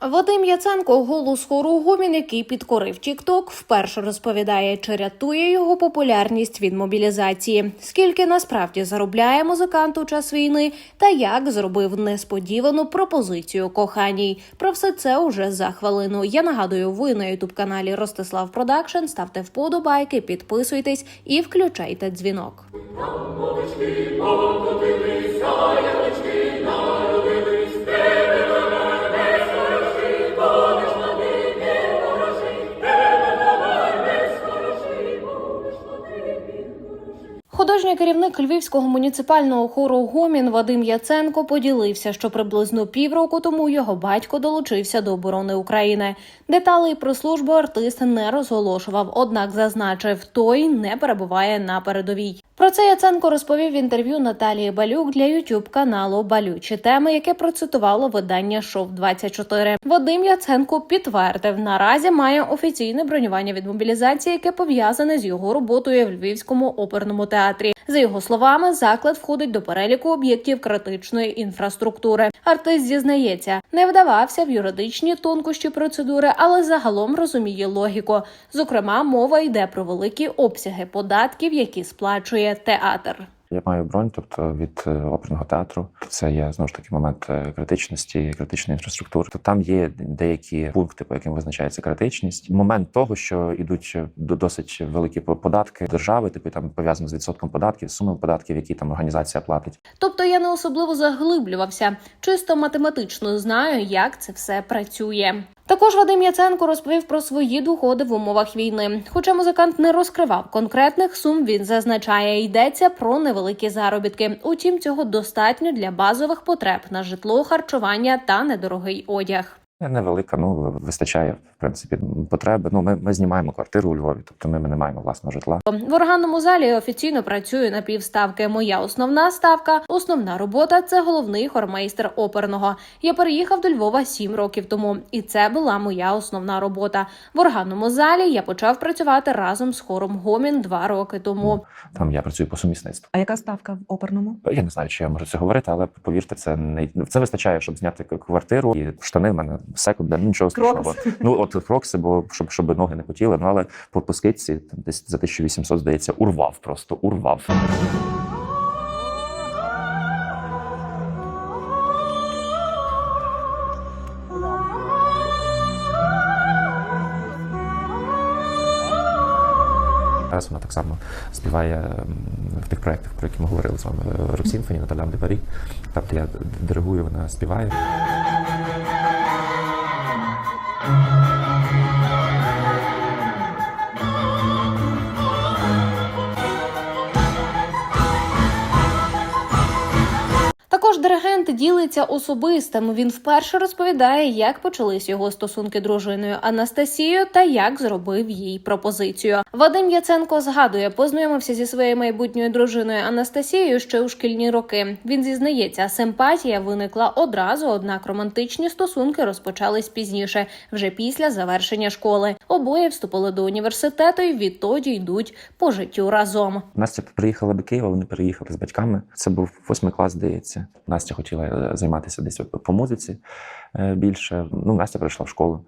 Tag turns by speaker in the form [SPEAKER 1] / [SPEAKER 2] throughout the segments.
[SPEAKER 1] Вадим Яценко, голос хору гомін, який підкорив Тікток, вперше розповідає, чи рятує його популярність від мобілізації, скільки насправді заробляє музикант у час війни, та як зробив несподівану пропозицію коханій. Про все це уже за хвилину. Я нагадую, ви на ютуб каналі Ростислав Продакшн. Ставте вподобайки, підписуйтесь і включайте дзвінок. Художній керівник львівського муніципального хору Гомін Вадим Яценко поділився, що приблизно півроку тому його батько долучився до оборони України. Деталей про службу артист не розголошував, однак зазначив, той не перебуває на передовій. Про це Яценко розповів в інтерв'ю Наталії Балюк для ютуб каналу Балючі теми, яке процитувало видання Шов 24 Вадим Яценко підтвердив, наразі має офіційне бронювання від мобілізації, яке пов'язане з його роботою в Львівському оперному театрі. За його словами, заклад входить до переліку об'єктів критичної інфраструктури. Артист зізнається, не вдавався в юридичні тонкощі процедури, але загалом розуміє логіку. Зокрема, мова йде про великі обсяги податків, які сплачує театр.
[SPEAKER 2] Я маю бронь, тобто від е, оперного театру. Це є знову ж таки момент е, критичності, критичної інфраструктури. То там є деякі пункти, по яким визначається критичність. Момент того, що йдуть до- досить великі по- податки держави, типу там пов'язано з відсотком податків, сумою податків, які там організація платить.
[SPEAKER 1] Тобто я не особливо заглиблювався, чисто математично знаю, як це все працює. Також Вадим Яценко розповів про свої доходи в умовах війни. Хоча музикант не розкривав конкретних сум, він зазначає, йдеться про невеликі заробітки. Утім, цього достатньо для базових потреб на житло, харчування та недорогий одяг.
[SPEAKER 2] Невелика, ну вистачає в принципі потреби. Ну ми, ми знімаємо квартиру у Львові, тобто ми, ми не маємо власного житла.
[SPEAKER 1] В органному залі офіційно працюю на півставки. Моя основна ставка, основна робота це головний хормейстер оперного. Я переїхав до Львова сім років тому, і це була моя основна робота. В органному залі я почав працювати разом з хором Гомін два роки тому.
[SPEAKER 2] Там я працюю по сумісництву.
[SPEAKER 3] А яка ставка в оперному?
[SPEAKER 2] Я не знаю, чи я можу це говорити, але повірте, це не це вистачає, щоб зняти квартиру і штани в мене секунда, ну нічого страшного. Ну от крокси, бо щоб, щоб ноги не потіли. Ну але по, по скидці там десь за 1800, здається, урвав просто урвав. Зараз вона так само співає в тих проєктах, про які ми говорили з вами Рок Сімфоні, Наталя Депарі. Там, де я диригую, вона співає.
[SPEAKER 1] Також диригент ділиться особистим. Він вперше розповідає, як почались його стосунки дружиною Анастасією та як зробив їй пропозицію. Вадим Яценко згадує, познайомився зі своєю майбутньою дружиною Анастасією ще у шкільні роки. Він зізнається, симпатія виникла одразу, однак романтичні стосунки розпочались пізніше, вже після завершення школи. Обоє вступили до університету і відтоді йдуть по життю разом.
[SPEAKER 2] Настя приїхала до Києва, вони переїхали з батьками. Це був восьмий клас, здається. Настя хотіла е, займатися десь по музиці е, більше. Ну, Настя прийшла в школу.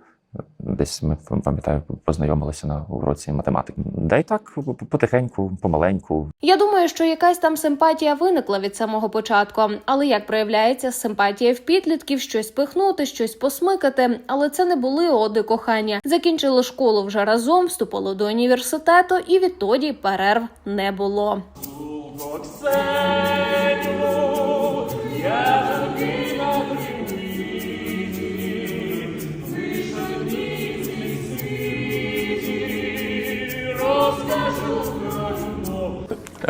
[SPEAKER 2] Десь ми пам'ятаю, познайомилися на уроці математики. Да й так потихеньку, помаленьку.
[SPEAKER 1] Я думаю, що якась там симпатія виникла від самого початку. Але як проявляється симпатія в підлітків, щось пихнути, щось посмикати. Але це не були оди кохання. Закінчили школу вже разом, вступили до університету, і відтоді перерв не було.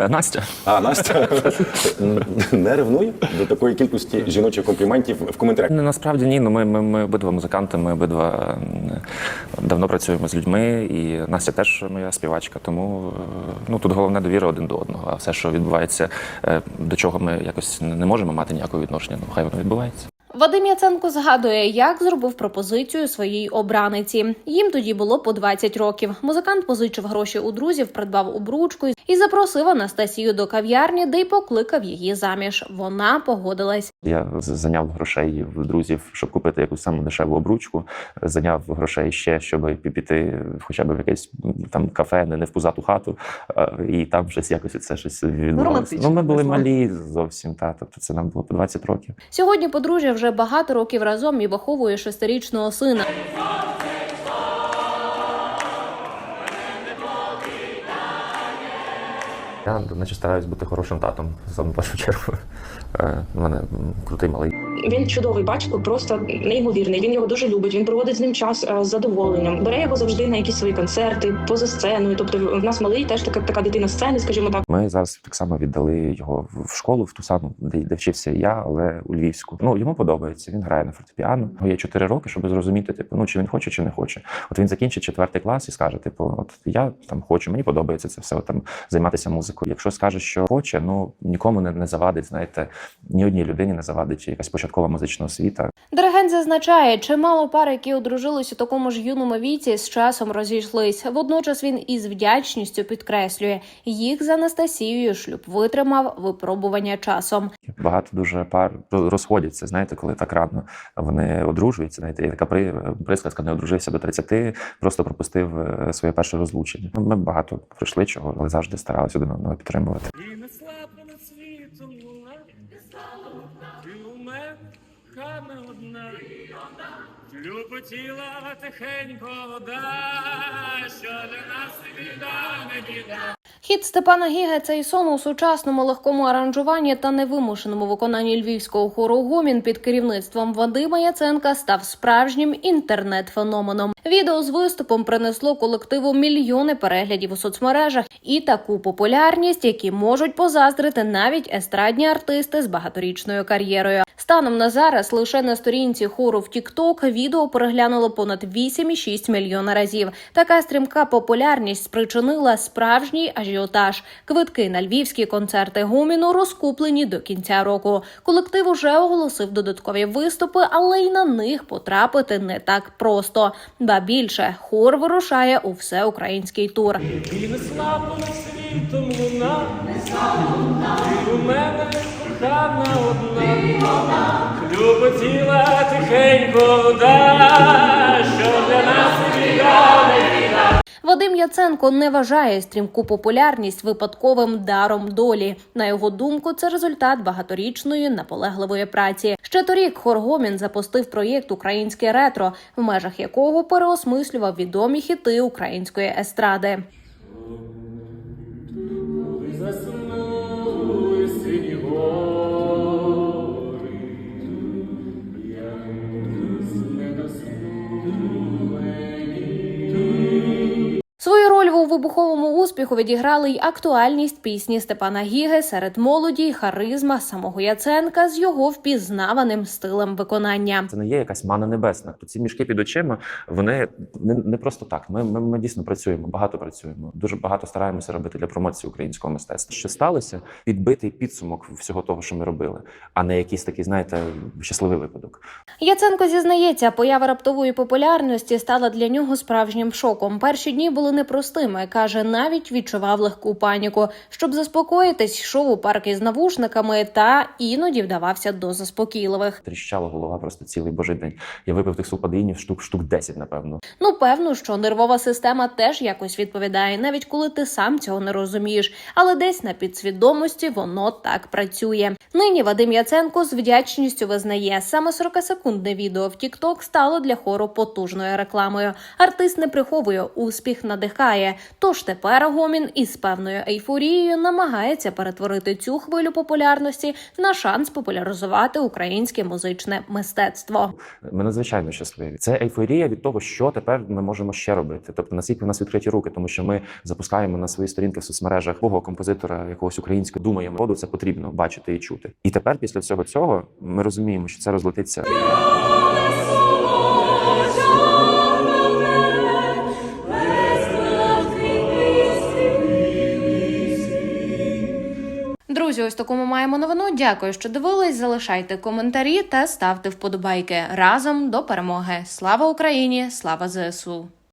[SPEAKER 2] Настя.
[SPEAKER 4] А Настя не ревнує до такої кількості жіночих компліментів в коментарях.
[SPEAKER 2] Насправді ні. Ну ми, ми, ми обидва музиканти, ми обидва давно працюємо з людьми, і Настя теж моя співачка. Тому е, ну тут головне довіра один до одного. А все, що відбувається, е, до чого ми якось не можемо мати ніякого відношення, ну хай воно відбувається.
[SPEAKER 1] Вадим Яценко згадує, як зробив пропозицію своїй обраниці. Їм тоді було по 20 років. Музикант позичив гроші у друзів, придбав обручку і запросив Анастасію до кав'ярні, де й покликав її заміж. Вона погодилась.
[SPEAKER 2] Я зайняв грошей в друзів, щоб купити якусь саму дешеву обручку. Зайняв грошей ще, щоб піти хоча б в якесь там кафе, не, не в пузату хату, е, і там щось якось це щось відбувалося. Ну, ми були малі зовсім. Та тобто це нам було по 20 років.
[SPEAKER 1] Сьогодні подружжя вже багато років разом і виховує шестирічного сина.
[SPEAKER 2] Я наче стараюсь бути хорошим татом саму першу чергу. Е, У мене крутий малий.
[SPEAKER 5] Він чудовий батько, просто неймовірний. Він його дуже любить. Він проводить з ним час е, з задоволенням. Бере його завжди на якісь свої концерти, поза сценою. Тобто, в нас малий теж така така дитина сцени, скажімо так.
[SPEAKER 2] Ми зараз так само віддали його в школу, в ту саму, де, де вчився я, але у Львівську. Ну йому подобається. Він грає на фортепіано. Йому Є 4 роки, щоб зрозуміти, типу, ну чи він хоче, чи не хоче. От він закінчить четвертий клас і скаже: типу, от я там хочу, мені подобається це все там займатися музикою. Якщо скаже, що хоче, ну нікому не, не завадить. Знаєте, ні одній людині не завадить якась початкова музична освіта.
[SPEAKER 1] Диригент зазначає, чимало пар, які одружились у такому ж юному віці, з часом розійшлись. Водночас він із вдячністю підкреслює, їх з Анастасією шлюб витримав випробування часом.
[SPEAKER 2] Багато дуже пар розходяться. Знаєте, коли так рано вони одружуються. Знаєте, є така при, присказка, не одружився до 30, просто пропустив е, своє перше розлучення. Ми багато пройшли чого, але завжди старалися один одного підтримувати.
[SPEAKER 6] І не слабо над світом луна, ти у мене хана одна, Люботіла тихенько вода, що для нас не біда, не біда.
[SPEAKER 1] Хід Степана Гіга цей сон у сучасному легкому аранжуванні та невимушеному виконанні львівського хору гомін під керівництвом Вадима Яценка став справжнім інтернет-феноменом. Відео з виступом принесло колективу мільйони переглядів у соцмережах і таку популярність, які можуть позаздрити навіть естрадні артисти з багаторічною кар'єрою. Станом на зараз лише на сторінці хору в TikTok відео переглянуло понад 8,6 мільйона разів. Така стрімка популярність спричинила справжній ажіотаж. Квитки на львівські концерти гоміну розкуплені до кінця року. Колектив уже оголосив додаткові виступи, але й на них потрапити не так просто. Ба більше хор вирушає у всеукраїнський тур.
[SPEAKER 6] Світом луна, ти у мене кохана одна, Люботіла тихенько вода, що для нас біда.
[SPEAKER 1] Вадим Яценко не вважає стрімку популярність випадковим даром долі. На його думку, це результат багаторічної наполегливої праці. Ще торік Хоргомін запустив проєкт Українське ретро, в межах якого переосмислював відомі хіти української естради. Успіху відіграли й актуальність пісні Степана Гіги серед молоді, харизма самого Яценка з його впізнаваним стилем виконання.
[SPEAKER 2] Це не є якась мана небесна. Ці мішки під очима вони не, не просто так. Ми, ми, ми дійсно працюємо, багато працюємо. Дуже багато стараємося робити для промоції українського мистецтва. Що сталося? Підбитий підсумок всього того, що ми робили, а не якийсь такий, знаєте, щасливий випадок.
[SPEAKER 1] Яценко зізнається, поява раптової популярності стала для нього справжнім шоком. Перші дні були непростими. каже, навіть відчував легку паніку. Щоб заспокоїтись, йшов у парк із навушниками та іноді вдавався до заспокійливих.
[SPEAKER 2] Тріщала голова просто цілий божий день. Я випив тих сулпадинів штук штук 10, напевно.
[SPEAKER 1] Ну, певно, що нервова система теж якось відповідає, навіть коли ти сам цього не розумієш. Але десь на підсвідомості воно так працює. Нині Вадим Яценко з вдячністю визнає, саме 40-секундне відео в TikTok стало для хору потужною рекламою. Артист не приховує успіх надихає. Тож тепер гомін із певною ейфорією намагається перетворити цю хвилю популярності на шанс популяризувати українське музичне мистецтво.
[SPEAKER 2] Ми надзвичайно щасливі. Це ейфорія від того, що тепер ми можемо ще робити. Тобто, наскільки у нас відкриті руки, тому що ми запускаємо на свої сторінки в соцмережах кого композитора якогось українського думаємо, роду це потрібно бачити і чути. І тепер, після всього цього, ми розуміємо, що це розлетиться.
[SPEAKER 1] Друзі, ось таку маємо новину. Дякую, що дивились. Залишайте коментарі та ставте вподобайки разом до перемоги. Слава Україні! Слава ЗСУ!